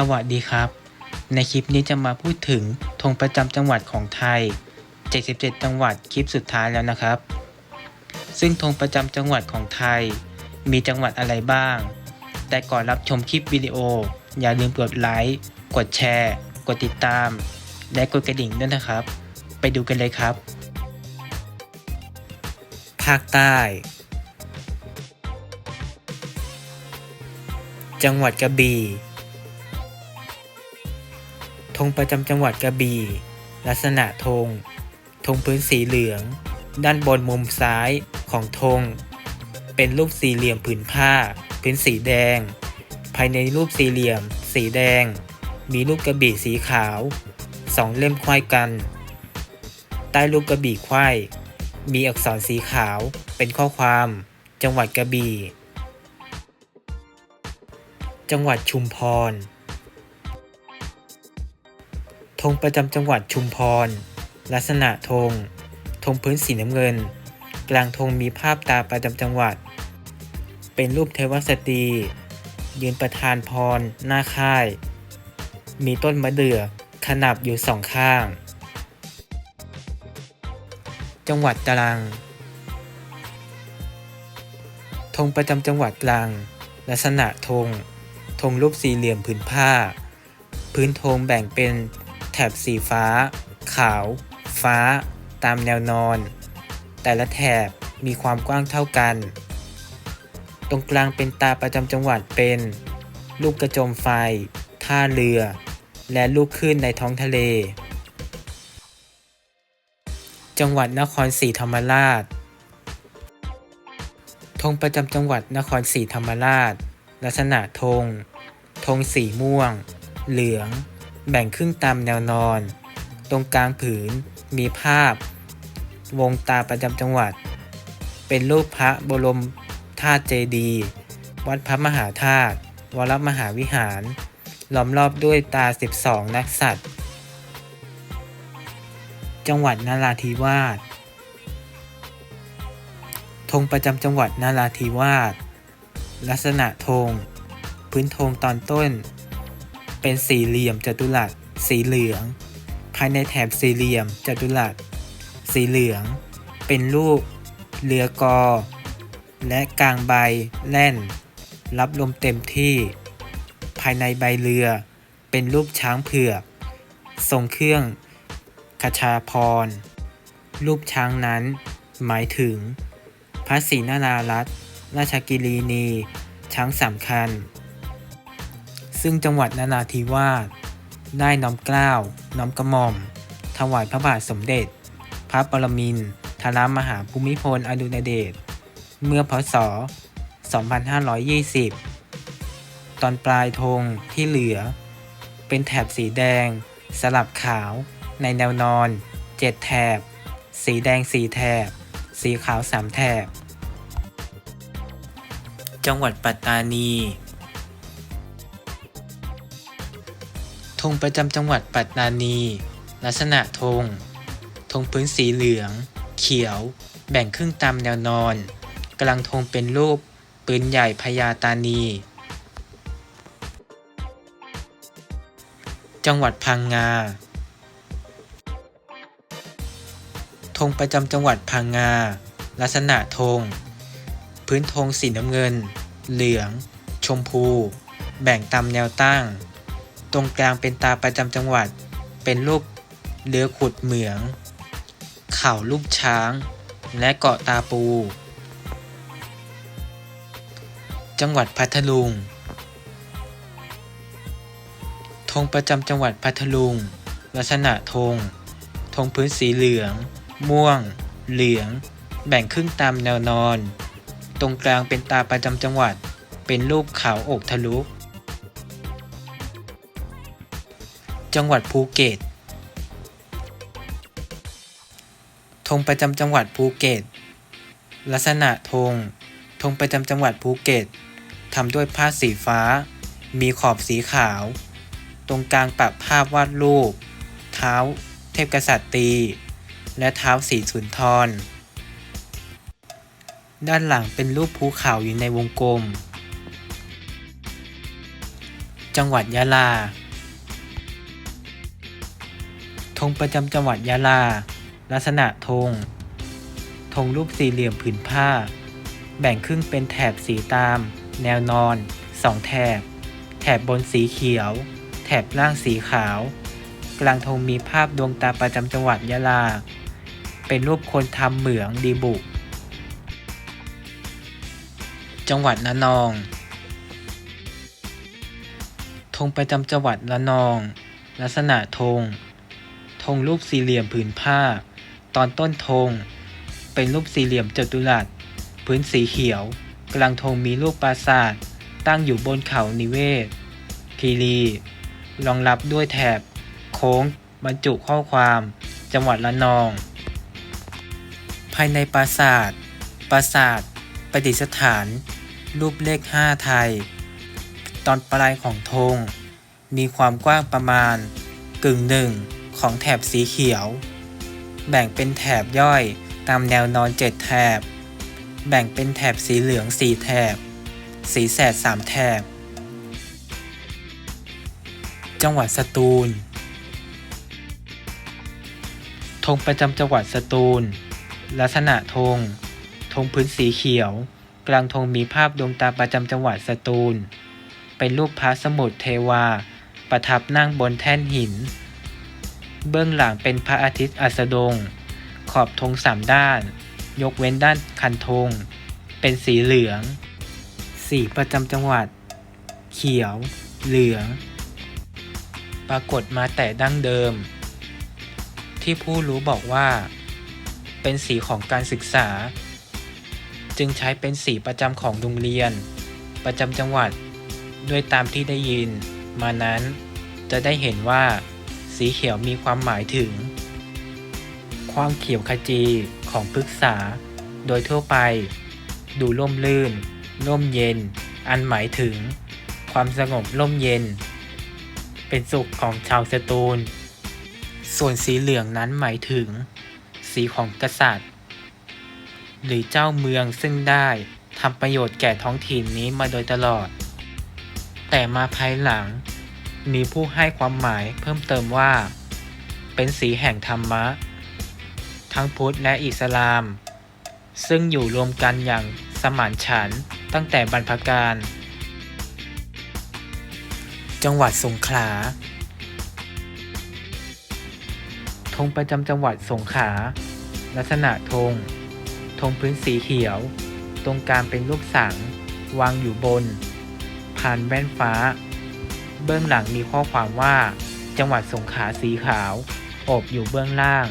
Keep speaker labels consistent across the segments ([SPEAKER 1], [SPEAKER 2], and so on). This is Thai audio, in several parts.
[SPEAKER 1] สวัสดีครับ ในคลิปนี้จะมาพูดถึงธงประจำจังหวัดของไทย 77 จังหวัดคลิปสุดท้ายแล้วนะครับ ซึ่งธงประจำจังหวัดของไทย มีจังหวัดอะไรบ้าง แต่ก่อนรับชมคลิปวิดีโอ อย่าลืมกดไลค์ กดแชร์ กดติดตาม และกดกระดิ่งด้วยนะครับ ไปดูกันเลยครับ ภาคใต้ จังหวัดกระบี่ ธงประจำจังหวัดกระบี่ ลักษณะธง ธงพื้นสีเหลือง ด้านบนมุมซ้ายของธง เป็นรูปสี่เหลี่ยมผืนผ้า พื้นสีแดง ภายในรูปสี่เหลี่ยม สีแดง มีรูปกระบี่สีขาวสองเล่มควายกัน ใต้รูปกระบี่ควายมีอักษรสีขาวเป็นข้อความ จังหวัดกระบี่ จังหวัดชุมพร งประจำจังหวัดชุมพร ลักษณะธง ธงพื้นสีน้ำเงิน กลางธงมีภาพตาประจำจังหวัด เป็นรูปเทวสตรี ยืนประทานพร หน้าค่าย มีต้นมะเดื่อขนาบอยู่สองข้าง จังหวัดตรัง ธงประจำจังหวัดตรัง ลักษณะธง ธงรูปสี่เหลี่ยมผืนผ้า พื้นธงแบ่งเป็น ถบสีฟ้า ขาว ฟ้า ตามแนวนอน แต่ละแถบมีความกว้างเท่ากัน ตรงกลางเป็นตาประจำจังหวัดเป็น ลูกกระจมไฟ ท่าเรือ และลูกคลื่นในท้องทะเล จังหวัดนครศรีธรรมราชธงประจำจังหวัดนครศรีธรรมราช ลักษณะธง ธงสีม่วง เหลือง แบ่งครึ่งตามแนวนอน ตรงกลางผืนมีภาพ วงตาประจำจังหวัด เป็นรูปพระบรมธาตุเจดีย์วัดพระมหาธาตุวรมหาวิหาร ล้อมรอบด้วยตา 12 นักสัตว์ จังหวัดนราธิวาสธงประจำจังหวัดนราธิวาสลักษณะธง พื้นธงตอนต้น เป็นสี่เหลี่ยมจัตุรัส สีเหลือง ภายในแถบสี่เหลี่ยมจัตุรัส สีเหลือง เป็นรูปเรือกอ และกลางใบแล่น รับลมเต็มที่ ภายในใบเรือ เป็นรูปช้างเผือก ทรงเครื่องคชาพร รูปช้างนั้น หมายถึง พระศรีนารารัตน์ราชกิรีนี ช้างสามคัญ ซึ่งจังหวัดนาราธิวาสได้น้อมเกล้าวน้อมกระหม่อม ถวายพระบาทสมเด็จ พระปรมินทรมหาภูมิพลอดุลยเดชเมื่อพศ 2520 ตอนปลายธงที่เหลือ เป็นแถบสีแดง สลับขาว ในแนวนอน 7 แถบ สีแดง 4 แถบ สีขาว 3 แถบ จังหวัดปัตตานี ธงประจำจังหวัดปัตตานี ลักษณะธง ธงพื้นสีเหลือง เขียว แบ่งครึ่งตามแนวนอน กลางธงเป็นรูปปืนใหญ่พญาตานี จังหวัดพังงา ธงประจำจังหวัดพังงา ลักษณะธง พื้นธงสีน้ำเงิน เหลือง ชมพู แบ่งตามแนวตั้ง ตรงกลางเป็นตาประจำจังหวัด เป็นรูปเรือขุดเหมือง เข่ารูปช้าง และเกาะตาปู จังหวัดพัทลุง ธงประจำจังหวัดพัทลุง ลักษณะธง ธงพื้นสีเหลือง ม่วง เหลือง แบ่งครึ่งตามแนวนอน ตรงกลางเป็นตาประจำจังหวัด เป็นรูปขาวอกทะลุ จังหวัดภูเก็ต ธงประจำจังหวัดภูเก็ต ลักษณะธง ธงประจำจังหวัดภูเก็ตทำด้วยผ้าสีฟ้า มีขอบสีขาว ตรงกลางปักภาพวาดรูป เท้า เทพกษัตริย์ตีและเท้าสีสุนทร ด้านหลังเป็นรูปภูเขาอยู่ในวงกลม จังหวัดยะลา ธงประจำจังหวัดยะลา ลักษณะธง ธงรูปสี่เหลี่ยมผืนผ้า แบ่งครึ่งเป็นแถบสีตาม แนวนอนสองแถบ แถบบนสีเขียว แถบล่างสีขาว กลางธงมีภาพดวงตาประจำจังหวัดยะลา เป็นรูปคนทำเหมืองดีบุ จังหวัดระนอง ธงประจำจังหวัดระนอง ลักษณะธง งรูปสี่เหลี่ยมผืนผ้า ตอนต้นธงเป็นรูปสี่เหลี่ยมจัตุรัส พื้นสีเขียว กลางธงมีรูปปราสาท ตั้งอยู่บนเขานิเวศ คีรีรองรับด้วยแถบ โค้ง บรรจุข้อความ จังหวัดระนอง ภายในปราสาท ปราสาทประดิษฐาน รูปเลข 5 ไทย ตอนปลายของธงมีความกว้างประมาณกึ่งหนึ่ง ของแถบสีเขียว แบ่งเป็นแถบย่อยตามแนวนอน 7 แถบ แบ่งเป็นแถบสีเหลือง 4 แถบ สีแสด 3 แถบ จังหวัดสตูล ธงประจำจังหวัดสตูล ลักษณะธง ธงพื้นสีเขียว กลางธงมีภาพดวงตาประจำจังหวัดสตูล เป็นรูปพระสมุทรเทวา ประทับนั่งบนแท่นหิน เบื้องหลังเป็นพระอาทิตย์อัสดง ขอบธงสามด้าน ยกเว้นด้านคันธง เป็นสีเหลือง สีประจำจังหวัด เขียว เหลือง ปรากฏมาแต่ดั้งเดิม ที่ผู้รู้บอกว่า เป็นสีของการศึกษา จึงใช้เป็นสีประจำของโรงเรียน ประจำจังหวัด ด้วยตามที่ได้ยิน มานั้นจะได้เห็นว่า สีเขียวมีความหมายถึง ความเขียวขจีของพฤกษา โดยทั่วไป ดูร่มรื่น ร่มเย็น อันหมายถึง ความสงบร่มเย็น เป็นสุขของชาวสตูล ส่วนสีเหลืองนั้นหมายถึง สีของกษัตริย์ หรือเจ้าเมืองซึ่งได้ทำประโยชน์แก่ท้องถิ่นนี้มาโดยตลอด แต่มาภายหลัง มีผู้ให้ความหมายเพิ่มเติมว่า เป็นสีแห่งธรรมะ ทั้งพุทธและอิสลาม ซึ่งอยู่รวมกันอย่างสมานฉันตั้งแต่บรรพกาลจังหวัดสงขลาธงประจำจังหวัดสงขลาลักษณะธงธงพื้นสีเขียว ตรงกลางเป็นรูปสัง วางอยู่บน ผ่านแว่นฟ้า เบื้องหลังมีข้อความว่า จังหวัดสงขลาสีขาวโอบอยู่เบื้องล่าง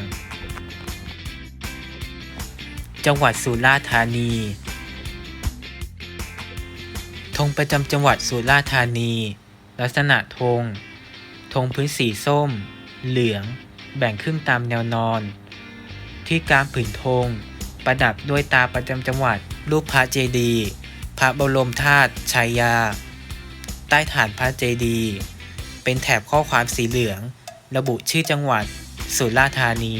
[SPEAKER 1] จังหวัดสุราษฎร์ธานีธงประจำจังหวัดสุราษฎร์ธานี ลักษณะธงธงพื้นสีส้ม เหลือง แบ่งครึ่งตามแนวนอน ที่กลางผืนธง ประดับด้วยตาประจำจังหวัดรูปพระเจดีย์พระบรมธาตุชัยยา ใต้ฐานพระเจดีย์เป็นแถบข้อความสีเหลือง ระบุชื่อจังหวัดสุราษฎร์ธานี